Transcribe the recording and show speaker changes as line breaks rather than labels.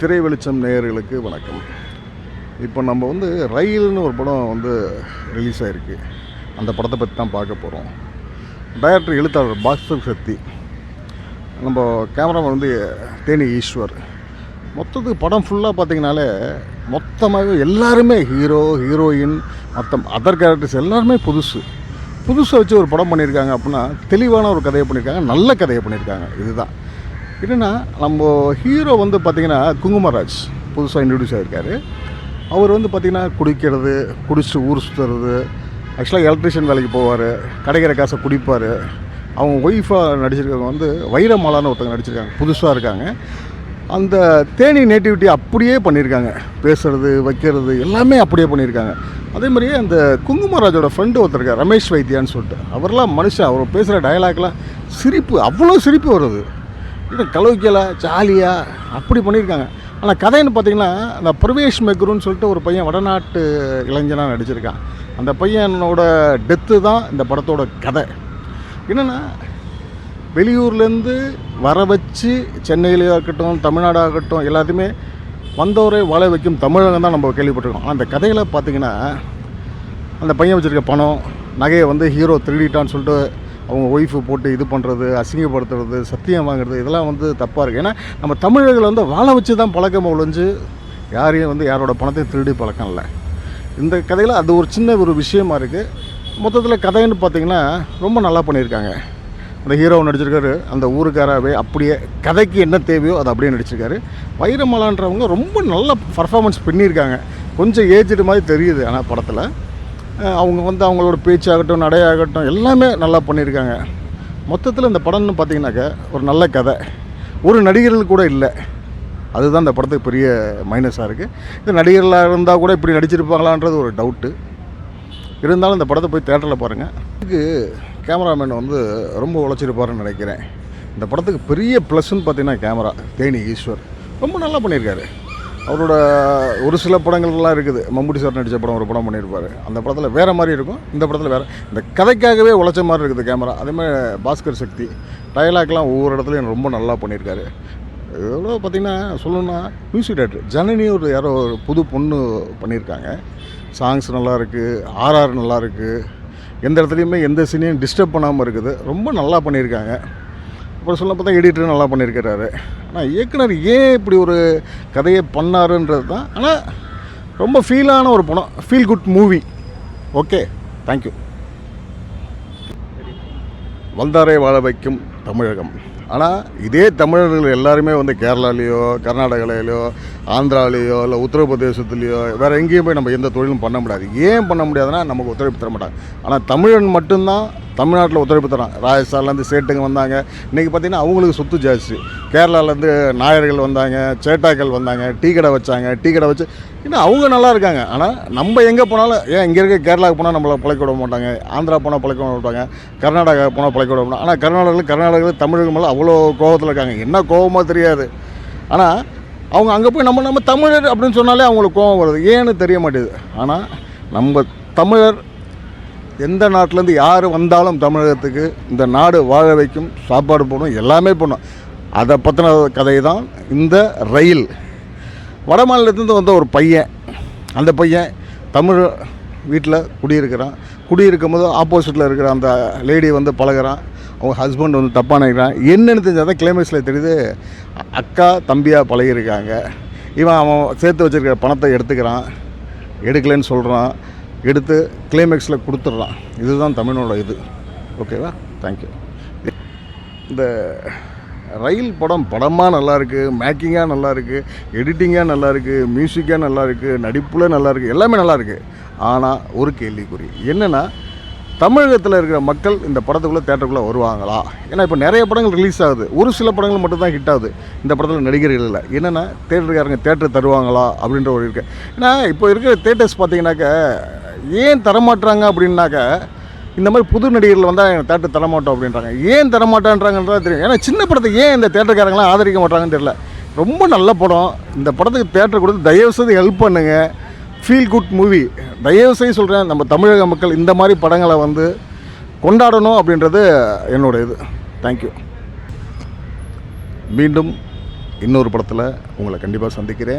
திரை வெளிச்சம் நேயர்களுக்கு வணக்கம். இப்போ நம்ம வந்து ரயில்னு ஒரு படம் வந்து ரிலீஸ் ஆகிருக்கு அந்த படத்தை பற்றி தான் பார்க்க போகிறோம் டைரக்டர் எழுத்தாளர் பாஸ்கர் சக்தி. நம்ம கேமராமேன் வந்து தேனி ஈஸ்வர். மொத்தத்துக்கு படம் ஃபுல்லாக பார்த்தீங்கனாலே மொத்தமாகவே எல்லாருமே ஹீரோ ஹீரோயின் மொத்தம் அதர் கேரக்டர்ஸ் எல்லாருமே புதுசு. புதுசாக வச்சு ஒரு படம் பண்ணியிருக்காங்க அப்படின்னா தெளிவான ஒரு கதையை பண்ணியிருக்காங்க நல்ல கதையை பண்ணியிருக்காங்க. இதுதான். என்னென்னா நம்ம ஹீரோ வந்து பார்த்திங்கன்னா குங்குமராஜ் புதுசாக இன்ட்ரடியூஸ் ஆகிருக்காரு அவர் வந்து பார்த்திங்கன்னா குடிக்கிறது குடிச்சிட்டு ஊர் சுற்றுறது ஆக்சுவலாக எலக்ட்ரிஷியன் வேலைக்கு போவார் கிடைக்கிற காசை குடிப்பார். அவங்க ஒய்ஃபாக நடிச்சிருக்கவங்க வந்து வைரமாலான்னு ஒருத்தவங்க நடிச்சிருக்காங்க புதுசாக இருக்காங்க. அந்த தேனி நேட்டிவிட்டி அப்படியே பண்ணியிருக்காங்க. பேசுறது வைக்கிறது எல்லாமே அப்படியே பண்ணியிருக்காங்க. அதே மாதிரியே அந்த குங்குமராஜோட ஃப்ரெண்டு ஒருத்தர் இருக்கார் ரமேஷ் வைத்தியான்னு சொல்லிட்டு. அவர்லாம் மனுஷன் அவர் பேசுகிற டயலாக்லாம் சிரிப்பு அவ்வளோ சிரிப்பு வருது. இது கலோக்கியலா ஜாலியாக அப்படி பண்ணியிருக்காங்க. ஆனால் கதைன்னு பார்த்தீங்கன்னா அந்த பிரவேஷ் மெக்ருன்னு சொல்லிட்டு ஒரு பையன் வடநாட்டு இளைஞனாக நடிச்சிருக்கான். அந்த பையனோட டெத்து தான் இந்த படத்தோட கதை. என்னென்னா வெளியூர்லேருந்து வர வச்சு சென்னையிலேயே இருக்கட்டும் தமிழ்நாடாகட்டும் எல்லாத்தையுமே வந்தோரை வாழ வைக்கும் தமிழகம் தான் நம்ம கேள்விப்பட்டிருக்கோம். ஆனால் அந்த கதையில் பார்த்தீங்கன்னா அந்த பையன் வச்சுருக்க பணம் நகையை வந்து ஹீரோ திருடிட்டான்னு சொல்லிட்டு அவங்க ஒய்ஃபு போட்டு இது பண்ணுறது அசிங்கப்படுத்துறது சத்தியம் வாங்குறது இதெல்லாம் வந்து தப்பாக இருக்குது ஏன்னா நம்ம தமிழர்களை வந்து வாழ வச்சு தான் பழக்கம் ஒழிஞ்சு யாரையும் வந்து யாரோட பணத்தையும் திருடி பழக்கம் இல்லை இந்த கதையில் அது ஒரு சின்ன ஒரு விஷயமா இருக்குது மொத்தத்தில் கதைன்னு பார்த்தீங்கன்னா ரொம்ப நல்லா பண்ணியிருக்காங்க. அந்த ஹீரோ நடிச்சிருக்காரு அந்த ஊருக்காராவே அப்படியே கதைக்கு என்ன தேவையோ அதை அப்படியே நடிச்சிருக்காரு. வைரமலான்றவங்க ரொம்ப நல்ல பர்ஃபார்மன்ஸ் பண்ணியிருக்காங்க. கொஞ்சம் ஏஜ்டு மாதிரி தெரியுது ஆனால் படத்தில். அவங்க வந்து அவங்களோட பேச்சாகட்டும் நடையாகட்டும் எல்லாமே நல்லா பண்ணியிருக்காங்க. மொத்தத்தில் இந்த படம்னு பார்த்தீங்கன்னாக்க ஒரு நல்ல கதை. ஒரு நடிகர்கள் கூட இல்லை. அதுதான் இந்த படத்துக்கு பெரிய மைனஸாக இருக்குது இது நடிகர்களாக இருந்தால் கூட இப்படி நடிச்சிருப்பாங்களான்றது ஒரு டவுட்டு இருந்தாலும் இந்த படத்தை போய் தேட்டரில் பாருங்கள் இதுக்கு கேமராமேன் வந்து ரொம்ப உழைச்சிருப்பாருன்னு நினைக்கிறேன். இந்த படத்துக்கு பெரிய ப்ளஸ்ன்னு பார்த்தீங்கன்னா கேமரா தேனி ஈஸ்வர். ரொம்ப நல்லா பண்ணியிருக்காரு. அவரோட ஒரு சில படங்கள்லாம் இருக்குது. மம்முட்டி சார் நடித்த படம் ஒரு படம் பண்ணியிருப்பார். அந்த படத்தில் வேறு மாதிரி இருக்கும். இந்த படத்தில் வேறு இந்த கதைக்காகவே உழைச்ச மாதிரி இருக்குது கேமரா. அதேமாதிரி பாஸ்கர் சக்தி டயலாக்லாம் ஒவ்வொரு இடத்துலையும் ரொம்ப நல்லா பண்ணியிருக்காரு. எவ்வளோ பார்த்தீங்கன்னா சொல்லணும்னா மியூசிக் டேரக்டர் ஜனனி ஒரு யாரோ ஒரு புது பொண்ணு பண்ணியிருக்காங்க. சாங்ஸ் நல்லா இருக்குது ஆர்ஆர் நல்லாயிருக்கு எந்த இடத்துலையுமே எந்த சீனையும் டிஸ்டர்ப் பண்ணாமல் இருக்குது. ரொம்ப நல்லா பண்ணியிருக்காங்க. அப்புறம் சொல்ல பார்த்தா எடிட்டர் நல்லா பண்ணியிருக்கிறாரு. ஆனால் இயக்குனர் ஏன் இப்படி ஒரு கதையை பண்ணாருன்றது தான். ஆனால் ரொம்ப ஃபீலான ஒரு படம். Feel good movie okay thank you வந்தாரை வாழ வைக்கும் தமிழகம். ஆனால் இதே தமிழர்கள் எல்லாருமே வந்து கேரளாலேயோ கர்நாடகாலேயோ ஆந்திராலேயோ இல்லை உத்தரப்பிரதேசத்துலேயோ வேறு எங்கேயும் போய் நம்ம எந்த தொழிலும் பண்ண முடியாது. ஏன் பண்ண முடியாதுன்னா நமக்கு ஒத்துழைப்பு தர மாட்டாங்க. ஆனால் தமிழன் மட்டும்தான் தமிழ்நாட்டில் ஒத்துழைப்பு தரான் ராஜஸ்தான்லேருந்து சேட்டுங்க வந்தாங்க. இன்றைக்கி பார்த்திங்கன்னா அவங்களுக்கு சொத்து ஜாஸ்தி. கேரளாலேருந்து நாயர்கள் வந்தாங்க சேட்டாக்கள் வந்தாங்க டீ கடை வச்சாங்க டீ கடை வச்சு இன்னும் அவங்க நல்லா இருக்காங்க. ஆனால் நம்ம எங்கே போனாலும் ஏன் இங்கே இருக்க கேரளாவுக்கு போனால் நம்மளை பழைக்க விட மாட்டாங்க. ஆந்திரா போனால் பழைக்க விட மாட்டாங்க. கர்நாடகா போனால் பழைக்க விட மாட்டாங்க. ஆனால் கர்நாடகாவில் கர்நாடகாவில் தமிழர்கள் மேலே அவ்வளோ கோபத்தில் இருக்காங்க. என்ன கோபமாக தெரியாது. ஆனால் அவங்க அங்கே போய் நம்ம நம்ம தமிழர் அப்படின்னு சொன்னாலே அவங்களுக்கு கோபம் வருது. ஏன்னு தெரிய மாட்டேது ஆனால் நம்ம தமிழர் எந்த நாட்டிலேருந்து யார் வந்தாலும் தமிழகத்துக்கு இந்த நாடு வாழ வைக்கும் சாப்பாடு போடும் எல்லாமே பண்ணும் அதை பற்றின கதை தான் இந்த ரயில். வட மாநிலத்துலேருந்து வந்த ஒரு பையன். அந்த பையன் தமிழ் வீட்டில் குடியிருக்கிறான். குடியிருக்கும் போது ஆப்போசிட்டில் இருக்கிற அந்த லேடி வந்து பழகுறான். அவங்க ஹஸ்பண்ட் வந்து தப்பாக நினைக்கிறான். என்னென்னு தெரிஞ்சால் தான் கிளைமேக்ஸில் தெரியுது அக்கா தம்பியாக பழகிருக்காங்க இவன் அவன் சேர்த்து வச்சிருக்கிற பணத்தை எடுத்துக்கிறான். எடுக்கலைன்னு சொல்கிறான் எடுத்து கிளைமேக்ஸில் கொடுத்துட்றான் இதுதான் தமிழோட இது. ஓகேவா தேங்க்யூ இந்த ரயில் படம் படமாக நல்லாயிருக்கு மேக்கிங்காக நல்லாயிருக்கு எடிட்டிங்காக நல்லாயிருக்கு மியூசிக்காக நல்லாயிருக்கு நடிப்பில் நல்லாயிருக்கு எல்லாமே நல்லாயிருக்கு ஆனால் ஒரு கேள்விக்குறி. என்னென்னா தமிழகத்தில் இருக்கிற மக்கள் இந்த படத்துக்குள்ளே தேட்டருக்குள்ளே வருவாங்களா? ஏன்னா இப்போ நிறைய படங்கள் ரிலீஸ் ஆகுது. ஒரு சில படங்கள் மட்டும்தான் ஹிட் ஆகுது. இந்த படத்தில் நடிகர்கள் இல்லை. என்னென்னா தேட்டருக்காரங்க தேட்டர் தருவாங்களா? அப்படின்ற ஒரு இருக்குது ஏன்னா இப்போ இருக்கிற தேட்டர்ஸ் பார்த்தீங்கன்னாக்க ஏன் தரமாட்டுறாங்க அப்படின்னாக்க இந்த மாதிரி புது நடிகர்கள் வந்தால் எனக்கு தேட்டர் தரமாட்டோம் அப்படின்றாங்க. ஏன் தரமாட்டான்றாங்கன்றதா தெரியும். ஏன்னா சின்ன படத்தை ஏன் இந்த தேட்டருக்காரங்களாம் ஆதரிக்க மாட்டாங்கன்னு தெரியல. ரொம்ப நல்ல படம். இந்த படத்துக்கு தேட்டர் கொடுத்து தயவு செய்து ஹெல்ப் பண்ணுங்கள் ஃபீல் குட் மூவி தயவு செய்து சொல்கிறேன் நம்ம தமிழக மக்கள் இந்த மாதிரி படங்களை வந்து கொண்டாடணும் அப்படின்றது என்னோட இது. தேங்க்யூ மீண்டும் இன்னொரு படத்தில் உங்களை கண்டிப்பாக சந்திக்கிறேன்.